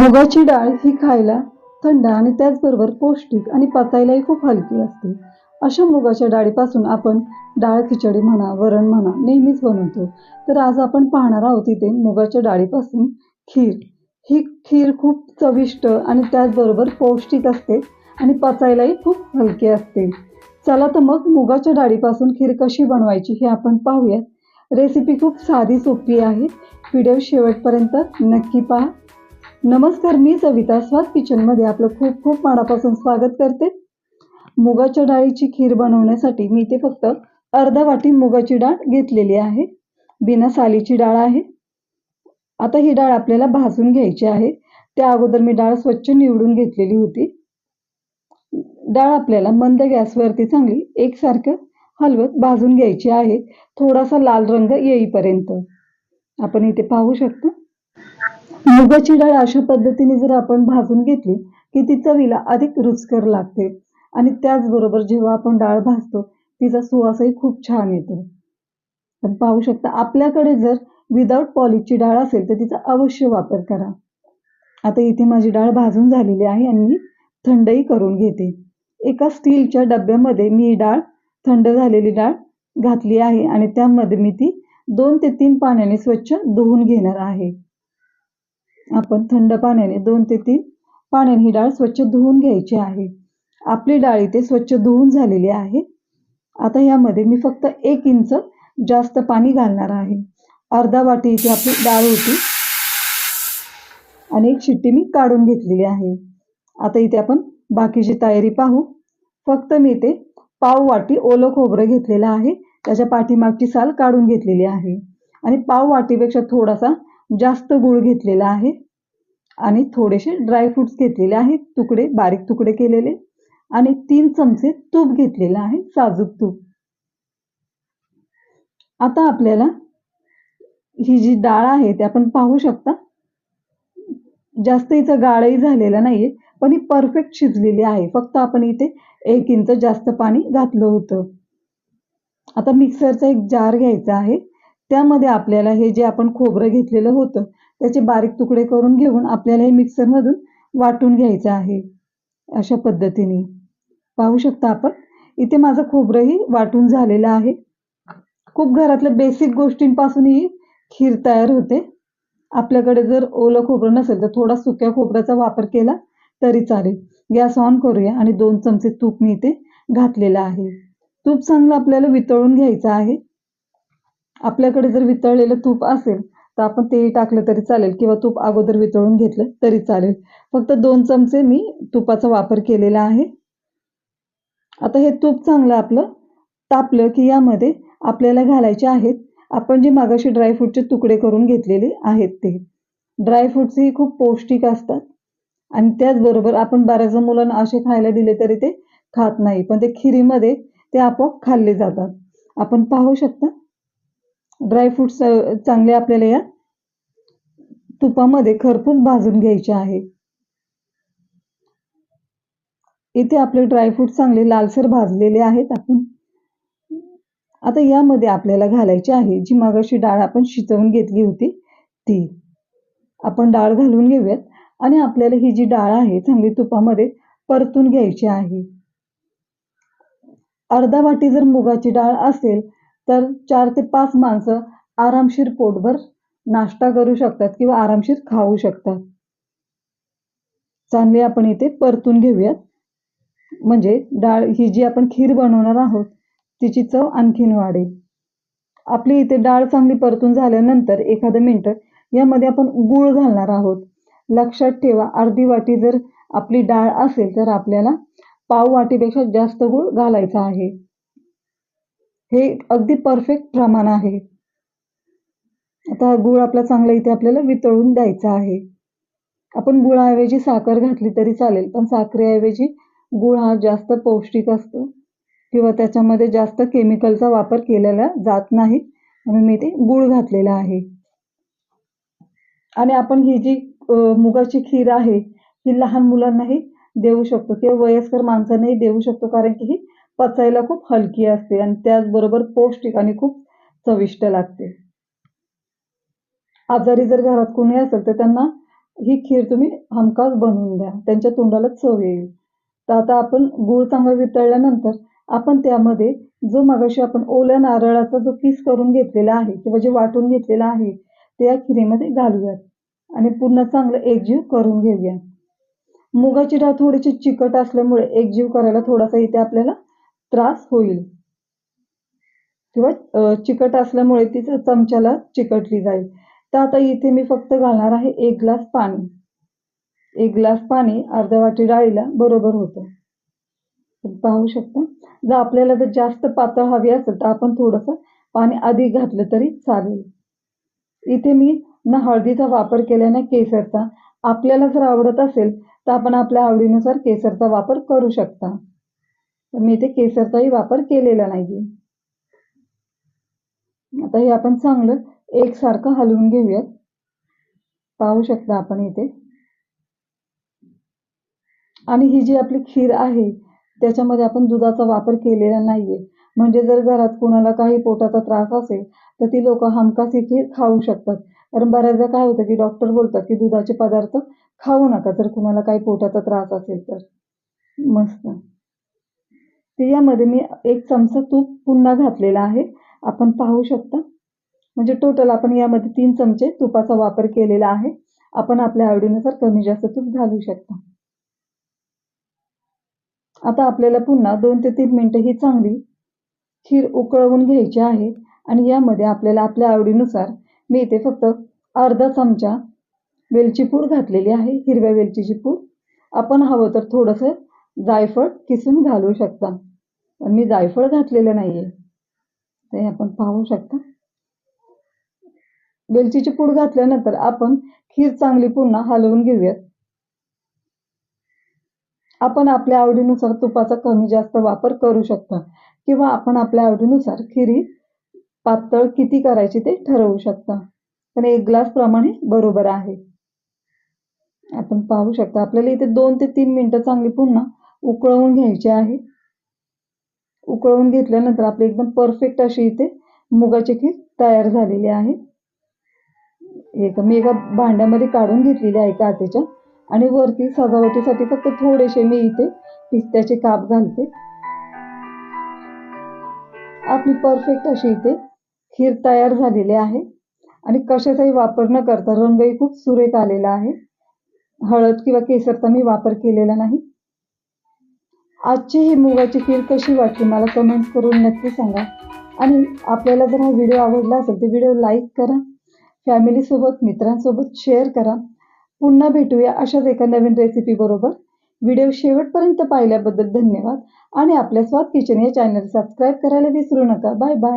मुगाची डाळ ही खायला थंड आणि त्याचबरोबर पौष्टिक आणि पचायलाही खूप हलकी असते. अशा मुगाच्या डाळीपासून आपण डाळ खिचडी म्हणा वरण म्हणा नेहमीच बनवतो. तर आज आपण पाहणार आहोत इथे मुगाच्या डाळीपासून खीर. ही खीर खूप चविष्ट आणि त्याचबरोबर पौष्टिक असते आणि पचायलाही खूप हलकी असते. चला तर मग मुगाच्या डाळीपासून खीर कशी बनवायची हे आपण पाहूयात. रेसिपी खूप साधी सोपी आहे. व्हिडिओ शेवटपर्यंत नक्की पहा. नमस्कार मी सविता. स्वाद किचनमध्ये आपलं खूप खूप मनापासून स्वागत करते. मुगाच्या डाळीची खीर बनवण्यासाठी मी ते फक्त अर्धा वाटी मुगाची डाळ घेतलेली आहे. बिना सालीची डाळ आहे. आता ही डाळ आपल्याला भाजून घ्यायची आहे. त्या अगोदर मी डाळ स्वच्छ निवडून घेतलेली होती. डाळ आपल्याला मंद गॅसवरती चांगली एकसारखं हलवत भाजून घ्यायची आहे. थोडासा लाल रंग येईपर्यंत. आपण इथे पाहू शकतो. मुगाची डाळ अशा पद्धतीने जर आपण भाजून घेतली की ती चवीला अधिक रुचकर लागते. आणि त्याचबरोबर जेव्हा आपण डाळ भाजतो तिचा सुवासही खूप छान येतो. पण पाहू शकता आपल्याकडे जर विदाऊट पॉलिशची डाळ असेल तर तिचा अवश्य वापर करा. आता इथे माझी डाळ भाजून झालेली आहे आणि मी थंडही करून घेते. एका स्टीलच्या डब्यामध्ये मी डाळ थंड झालेली डाळ घातली आहे आणि त्यामध्ये मी ती दोन ते तीन पाण्याने स्वच्छ धुवून घेणार आहे. आपण थंड पाण्याने दोन ते तीन पाण्याने ही डाळ स्वच्छ धुवून घ्यायची आहे. आपली डाळ इथे स्वच्छ धुवून झालेली आहे. आता यामध्ये मी फक्त एक इंच जास्त पाणी घालणार आहे. अर्धा वाटी इथे आपली डाळ होती. आणि एक शिट्टी मी काढून घेतलेली आहे. आता इथे आपण बाकीची तयारी पाहू. फक्त मी इथे पाव वाटी ओलं खोबरं घेतलेलं आहे. त्याच्या पाठीमागची साल काढून घेतलेली आहे. आणि पाव वाटीपेक्षा थोडासा जास्त गूळ घेतलेला आहे. आणि थोडेसे ड्रायफ्रुट्स घेतलेले आहेत. तुकडे बारीक तुकडे केलेले. आणि तीन चमचे तूप घेतलेलं आहे. साजूक तूप. आता आपल्याला ही जी डाळ आहे ते आपण पाहू शकता. जास्त हिचं गाळही झालेलं नाहीये पण ही परफेक्ट शिजलेली आहे. फक्त आपण इथे एक इंच जास्त पाणी घातलं होतं. आता मिक्सरचा एक जार घ्यायचा आहे. त्यामध्ये आपल्याला हे जे आपण खोबरं घेतलेलं होतं त्याचे बारीक तुकडे करून घेऊन आपल्याला हे मिक्सरमधून वाटून घ्यायचं आहे अशा पद्धतीने. पाहू शकता आपण इथे माझं खोबरंही वाटून झालेलं आहे. खूप घरातल्या बेसिक गोष्टींपासूनही खीर तयार होते. आपल्याकडे जर ओलं खोबरं नसेल तर थोडा सुक्या खोबऱ्याचा वापर केला तरी चालेल. गॅस ऑन करूया आणि दोन चमचे तूप मी इथे घातलेलं आहे. तूप चांगलं आपल्याला वितळून घ्यायचं आहे. आपल्याकडे जर वितळलेलं तूप असेल तर आपण तेही टाकलं तरी चालेल. किंवा तूप अगोदर वितळून घेतलं तरी चालेल. फक्त दोन चमचे मी तुपाचा वापर केलेला आहे. आता हे तूप चांगलं आपलं तापलं की यामध्ये आपल्याला घालायचे आहेत. आपण जे मागाशी ड्रायफ्रूटचे तुकडे करून घेतलेले आहेत ते. ड्रायफ्रुट्सही खूप पौष्टिक असतात. आणि त्याचबरोबर आपण बऱ्याचदा मुलांना असे खायला दिले तरी ते खात नाही. पण ते खिरीमध्ये ते आपोआप खाल्ले जातात. आपण पाहू शकता? ड्रायफ्रुट्स चांगले आपल्याला या तुपामध्ये खरपूस भाजून घ्यायचे आहे. इथे आपले ड्रायफ्रूट चांगले लालसर भाजलेले आहेत. आपण आता यामध्ये आपल्याला घालायची आहे. जी मागाशी डाळ आपण शिजवून घेतली होती ती आपण डाळ घालून घेऊयात. आणि आपल्याला ही जी डाळ आहे चांगली तुपामध्ये परतून घ्यायची आहे. अर्धा वाटी जर मुगाची डाळ असेल तर चार ते पाच माणसं आरामशीर पोटभर नाश्ता करू शकतात किंवा आरामशीर खाऊ शकतात. चांगली आपण इथे परतून घेऊयात. म्हणजे डाळ ही जी आपण खीर बनवणार आहोत तिची चव आणखीन वाढेल. आपली इथे डाळ चांगली परतून झाल्यानंतर एखादं मिनटं यामध्ये आपण गूळ घालणार आहोत. लक्षात ठेवा अर्धी वाटी जर आपली डाळ असेल तर आपल्याला पाव वाटीपेक्षा जास्त गूळ घालायचा आहे. हे अगदी परफेक्ट प्रमाण आहे. आता गुळ आपला चांगला इथे आपल्याला वितळून द्यायचा आहे. आपण गुळाऐवजी साखर घातली तरी चालेल पण साखरेऐवजी गुळ हा जास्त पौष्टिक असतो किंवा त्याच्यामध्ये जास्त केमिकलचा वापर केलेला जात नाही म्हणून मी ते गूळ घातलेला आहे. आणि आपण ही जी मुगाची खीर आहे ही लहान मुलांनाही देऊ शकतो किंवा वयस्कर माणसांनाही देऊ शकतो कारण की ही पचायला खूप हलकी असते आणि त्याचबरोबर पौष्टिक आणि खूप चविष्ट लागते. आजारी जर घरात कोणी असेल तर त्यांना ही खीर तुम्ही हमखास बनवून द्या. त्यांच्या तोंडाला चव येईल. तर आता आपण गूळ चांगला वितळल्यानंतर आपण त्यामध्ये जो मगाशी आपण ओल्या नारळाचा जो किस करून घेतलेला आहे किंवा जे वाटून घेतलेला आहे ते या खिरीमध्ये घालूयात. आणि पुन्हा चांगलं एकजीव करून घेऊया मुगाची डाळ थोडीशी चिकट असल्यामुळे एकजीव करायला थोडासा इथे आपल्याला त्रास होईल. किंवा चिकट असल्यामुळे ती चमच्याला चिकटली जाईल. तर आता इथे मी फक्त घालणार आहे एक ग्लास पाणी. एक ग्लास पाणी अर्ध्या वाटी डाळीला बरोबर होतं. पाहू शकता. जर आपल्याला जर जास्त पातळ हवी असेल तर आपण थोडंसं पाणी अधिक घातलं तरी चालेल. इथे मी ना हळदीचा वापर केल्याने केसरचा. आपल्याला जर आवडत असेल तर आपण आपल्या आवडीनुसार केसरचा वापर करू शकता. मी इथे केसरचाही वापर केलेला नाही आता हे आपण चांगलं एकसारखं हलवून घेऊयात. पाहू शकता आपण इथे. आणि ही जी आपली खीर आहे त्याच्यामध्ये आपण दुधाचा वापर केलेला नाहीये. म्हणजे जर घरात कुणाला काही पोटाचा त्रास असेल तर ती लोक हमखास ही खीर खाऊ शकतात. कारण बऱ्याचदा काय होतं की डॉक्टर बोलतात की दुधाचे पदार्थ खाऊ नका जर कुणाला काही पोटाचा त्रास असेल तर. मस्त. ते यामध्ये मी एक चमचा तूप पुन्हा घातलेला आहे. आपण पाहू शकता. म्हणजे टोटल आपण यामध्ये तीन चमचे तुपाचा वापर केलेला आहे. आपण आपल्या आवडीनुसार कमी जास्त तूप घालू शकता. आता आपल्याला पुन्हा दोन ते तीन मिनटं ही चांगली खीर उकळवून घ्यायची आहे. आणि यामध्ये आपल्याला आपल्या आवडीनुसार मी इथे फक्त अर्धा चमचा वेलची पूड घातलेली आहे. हिरव्या वेलचीची पूड. आपण हवं तर थोडंसं जायफळ किसून घालू शकता. मी जायफळ घातलेलं नाही आहे ते आपण पाहू शकता. वेलचीची पूड घातल्यानंतर आपण खीर चांगली पुन्हा हलवून घेऊयात. आपण आपल्या आवडीनुसार तुपाचा कमी जास्त वापर करू शकता किंवा आपण आपल्या आवडीनुसार खिरी पातळ किती करायची ते ठरवू शकता. पण एक ग्लास प्रमाणे बरोबर आहे. आपण पाहू शकता. आपल्याला इथे दोन ते तीन मिनटं चांगली पुन्हा उकळवून घ्यायचे आहे. उकळवून घेतल्यानंतर आपली एकदम परफेक्ट अशी इथे मुगाची खीर तयार झालेली आहे. एक मी एका भांड्यामध्ये काढून घेतलेली आहे काचेच्या आणि वरती सजावटीसाठी फक्त थोडेसे मी इथे पिस्त्याचे काप घालते. आपली परफेक्ट अशी इथे खीर तयार झालेली आहे. आणि कशाचाही वापर न करता रंगही खूप सुरेख आलेला आहे. हळद किंवा केसरचा मी वापर केलेला नाही. आजची ही मुगाची खीर कशी वाटली मला कमेंट करून नक्की सांगा. आणि आपल्याला जर हा व्हिडिओ आवडला असेल तर व्हिडिओ लाईक करा. फॅमिलीसोबत मित्रांसोबत शेअर करा. पुन्हा भेटूया अशाच एका नवीन रेसिपीबरोबर व्हिडिओ शेवटपर्यंत पाहिल्याबद्दल धन्यवाद. आणि आपल्या स्वाद किचन या चॅनल सबस्क्राईब करायला विसरू नका. Bye bye